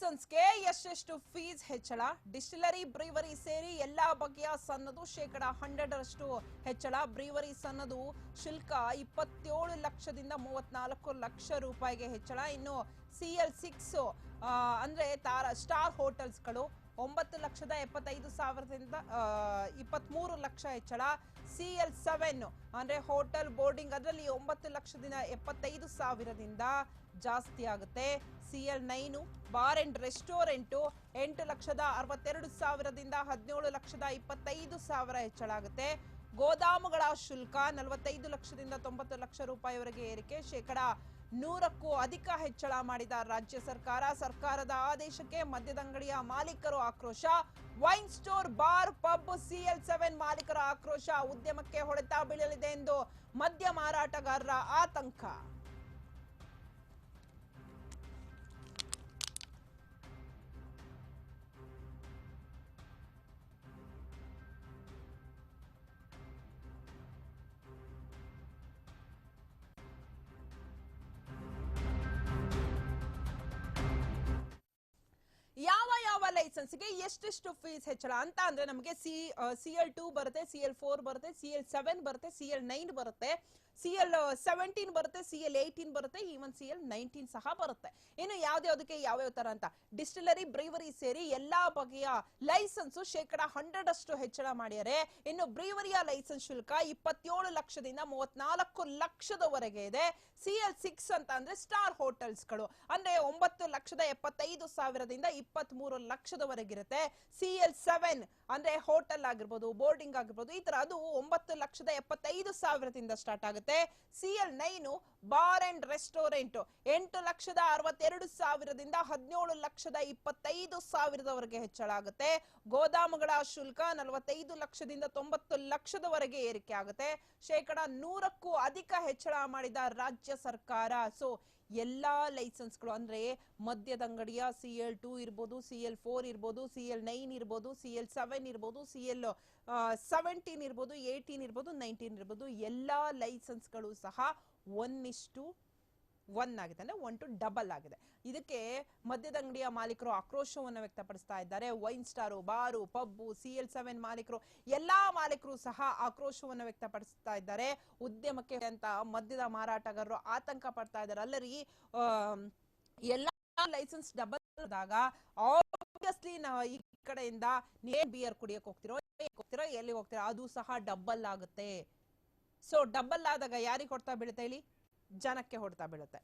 ಲೈಸೆನ್ಸ್ಗೆ ಎಷ್ಟೆಷ್ಟು ಫೀಸ್ ಹೆಚ್ಚಳ. ಡಿಸ್ಟಿಲರಿ ಬ್ರೀವರಿ ಸೇರಿ ಎಲ್ಲಾ ಬಗೆಯ ಸನ್ನದು ಶೇಕಡ ಹಂಡ್ರೆಡ್ ರಷ್ಟು ಹೆಚ್ಚಳ. ಬ್ರೀವರಿ ಸನ್ನದು ಶುಲ್ಕ ಇಪ್ಪತ್ತೇಳು ಲಕ್ಷದಿಂದ ಮೂವತ್ನಾಲ್ಕು ಲಕ್ಷ ರೂಪಾಯಿಗೆ ಹೆಚ್ಚಳ. ಇನ್ನು ಸಿ ಎಲ್ ಸಿಕ್ಸ್ ಅಂದ್ರೆ ತಾರ ಸ್ಟಾರ್ ಹೋಟೆಲ್ಸ್ಗಳು ಒಂಬತ್ತು ಲಕ್ಷದ ಎಪ್ಪತ್ತೈದು ಸಾವಿರದಿಂದ ಇಪ್ಪತ್ತ್ಮೂರು ಲಕ್ಷ ಹೆಚ್ಚಳ. ಸಿ ಎಲ್ ಸೆವೆನ್ ಅಂದರೆ ಹೋಟೆಲ್ ಬೋರ್ಡಿಂಗ್ ಅದರಲ್ಲಿ ಒಂಬತ್ತು ಲಕ್ಷದಿಂದ ಎಪ್ಪತ್ತೈದು ಸಾವಿರದಿಂದ ಜಾಸ್ತಿ ಆಗುತ್ತೆ. C L nine bar and restaurant ಎಂಟು ಲಕ್ಷದ ಅರವತ್ತೆರಡು ಸಾವಿರದಿಂದ ಹದಿನೇಳು ಲಕ್ಷದ ಇಪ್ಪತ್ತೈದು ಸಾವಿರ ಹೆಚ್ಚಳ ಆಗುತ್ತೆ. ಗೋದಾಮುಗಳ ಶುಲ್ಕ ನಲವತ್ತೈದು ಲಕ್ಷದಿಂದ ತೊಂಬತ್ತು ಲಕ್ಷ ರೂಪಾಯಿವರೆಗೆ ಏರಿಕೆ. ಶೇಕಡ ನೂರಕ್ಕೂ ಅಧಿಕ ಹೆಚ್ಚಳ ಮಾಡಿದ ರಾಜ್ಯ ಸರ್ಕಾರ ಸರ್ಕಾರದ ಆದೇಶಕ್ಕೆ ಮದ್ಯದಂಗಡಿಯ ಮಾಲೀಕರು ಆಕ್ರೋಶ. Wine store, bar, pub, C L seven ಮಾಲೀಕರ ಆಕ್ರೋಶ ಉದ್ಯಮಕ್ಕೆ ಹೊಡೆತ ಬೀಳಲಿದೆ ಎಂದು ಮದ್ಯ ಮಾರಾಟಗಾರರ ಆತಂಕ. ಲೈಸೆನ್ಸ್ಗೆ ಎಷ್ಟೆಷ್ಟು ಫೀಸ್ ಹೆಚ್ಚಳ ಅಂತ ಅಂದ್ರೆ ನಮಗೆ ಸಿ ಸಿ ಎಲ್ ಟೂ ಬರುತ್ತೆ ಸಿ ಎಲ್ ಫೋರ್ ಬರುತ್ತೆ ಸಿ ಎಲ್ ಸೆವೆನ್ ಬರುತ್ತೆ ಸಿ ಎಲ್ ನೈನ್ ಬರುತ್ತೆ. ಸಿ ಎಲ್ ಸೆವೆಂಟೀನ್ ಬರುತ್ತೆ ಸಿ ಎಲ್ ಏಯ್ಟೀನ್ ಬರುತ್ತೆ ಈವನ್ ಸಿ ಎಲ್ ನೈನ್ಟೀನ್ ಸಹ ಬರುತ್ತೆ. ಇನ್ನು ಯಾವ್ದ್ಯಾವ್ದಕ್ಕೆ ಯಾವ್ಯಾವ ತರ ಅಂತ? ಡಿಸ್ಟಿಲರಿ ಬ್ರೀವರಿ ಸೇರಿ ಎಲ್ಲಾ ಬಗೆಯ ಲೈಸೆನ್ಸ್ ಶೇಕಡ ಹಂಡ್ರೆಡ್ ಅಷ್ಟು ಹೆಚ್ಚಳ ಮಾಡ್ಯಾರೆ. ಇನ್ನು ಬ್ರೀವರಿಯ ಲೈಸೆನ್ಸ್ ಶುಲ್ಕ ಇಪ್ಪತ್ತೇಳು ಲಕ್ಷದಿಂದ ಮೂವತ್ನಾಲ್ಕು ಲಕ್ಷದವರೆಗೆ ಇದೆ. ಸಿ ಎಲ್ ಸಿಕ್ಸ್ ಅಂತ ಅಂದ್ರೆ ಸ್ಟಾರ್ ಹೋಟೆಲ್ಸ್ಗಳು ಅಂದ್ರೆ ಒಂಬತ್ತು ಲಕ್ಷದ ಎಪ್ಪತ್ತೈದು ಸಾವಿರದಿಂದ ಇಪ್ಪತ್ತ್ ಮೂರು ಲಕ್ಷದವರೆಗಿರುತ್ತೆ ಸಿ ಎಲ್ ಸೆವೆನ್ ಅಂದ್ರೆ ಹೋಟೆಲ್ ಆಗಿರ್ಬೋದು ಬೋರ್ಡಿಂಗ್ ಆಗಿರ್ಬೋದು, ಈ ತರ ಅದು ಒಂಬತ್ತು ಲಕ್ಷದ ಎಪ್ಪತ್ತೈದು ಸಾವಿರದಿಂದ ಸ್ಟಾರ್ಟ್ ಆಗುತ್ತೆ. C L nine bar and restaurant. ಎಂಟು ಲಕ್ಷದ ಅರವತ್ತೆರಡು ಸಾವಿರದಿಂದ ಹದಿನೇಳು ಲಕ್ಷದ ಇಪ್ಪತ್ತೈದು ಸಾವಿರದವರೆಗೆ ಹೆಚ್ಚಳ ಆಗುತ್ತೆ. ಗೋದಾಮುಗಳ ಶುಲ್ಕ ನಲವತ್ತೈದು ಲಕ್ಷದಿಂದ ತೊಂಬತ್ತು ಲಕ್ಷದವರೆಗೆ ಏರಿಕೆ ಆಗುತ್ತೆ. ಶೇಕಡ ನೂರಕ್ಕೂ ಅಧಿಕ ಹೆಚ್ಚಳ ಮಾಡಿದ ರಾಜ್ಯ ಸರ್ಕಾರ. ಸೊ ಎಲ್ಲಾ ಲೈಸೆನ್ಸ್ಗಳು, ಅಂದ್ರೆ ಮದ್ಯದ ಅಂಗಡಿಯ ಸಿ ಎಲ್ ಟೂ ಇರ್ಬೋದು ಸಿ ಎಲ್ ಫೋರ್ ಇರ್ಬೋದು ಸಿ ಎಲ್ ನೈನ್ ಇರ್ಬೋದು ಸಿ ಎಲ್ ಸೆವೆನ್ ಇರ್ಬೋದು ಸಿ ಎಲ್ ಸೆವೆಂಟೀನ್ ಇರ್ಬೋದು ಏಯ್ಟೀನ್ ಇರ್ಬೋದು ನೈನ್ಟೀನ್ ಇರ್ಬೋದು, ಎಲ್ಲ ಲೈಸೆನ್ಸ್ಗಳು ಸಹ ಒನ್ ಇಷ್ಟು ಒನ್ ಆಗಿದೆ, ಅಂದ್ರೆ ಒನ್ ಟು ಡಬಲ್ ಆಗಿದೆ. ಇದಕ್ಕೆ ಮದ್ಯದ ಅಂಗಡಿಯ ಮಾಲೀಕರು ಆಕ್ರೋಶವನ್ನು ವ್ಯಕ್ತಪಡಿಸ್ತಾ ಇದ್ದಾರೆ. Wine store bar pub C L seven ಮಾಲೀಕರು, ಎಲ್ಲಾ ಮಾಲೀಕರು ಸಹ ಆಕ್ರೋಶವನ್ನು ವ್ಯಕ್ತಪಡಿಸ್ತಾ ಇದ್ದಾರೆ. ಉದ್ಯಮಕ್ಕೆ ಅಂತ ಮದ್ಯದ ಮಾರಾಟಗಾರರು ಆತಂಕ ಪಡ್ತಾ ಇದ್ದಾರೆ. ಅಲ್ಲರಿ ಎಲ್ಲಾ ಲೈಸೆನ್ಸ್ ಡಬಲ್ ಆದಾಗ ಆಬ್ವಿಯಸ್ಲಿ ನಾವು ಈ ಕಡೆಯಿಂದ ಏನ್ ಬಿಯರ್ ಕುಡಿಯಕ್ ಹೋಗ್ತಿರೋ, ಎಲ್ಲಿಗ್ ಹೋಗ್ತಿರೋ ಎಲ್ಲಿ ಹೋಗ್ತಿರೋ, ಅದು ಸಹ ಡಬಲ್ ಆಗುತ್ತೆ. ಸೊ ಡಬಲ್ ಆದಾಗ ಯಾರಿಗೆ ಕೊಡ್ತಾ ಬೀಳುತ್ತೆ ಇಲ್ಲಿ ಜನಕ್ಕೆ ಹೊಡ್ತಾ ಬೀಳುತ್ತೆ.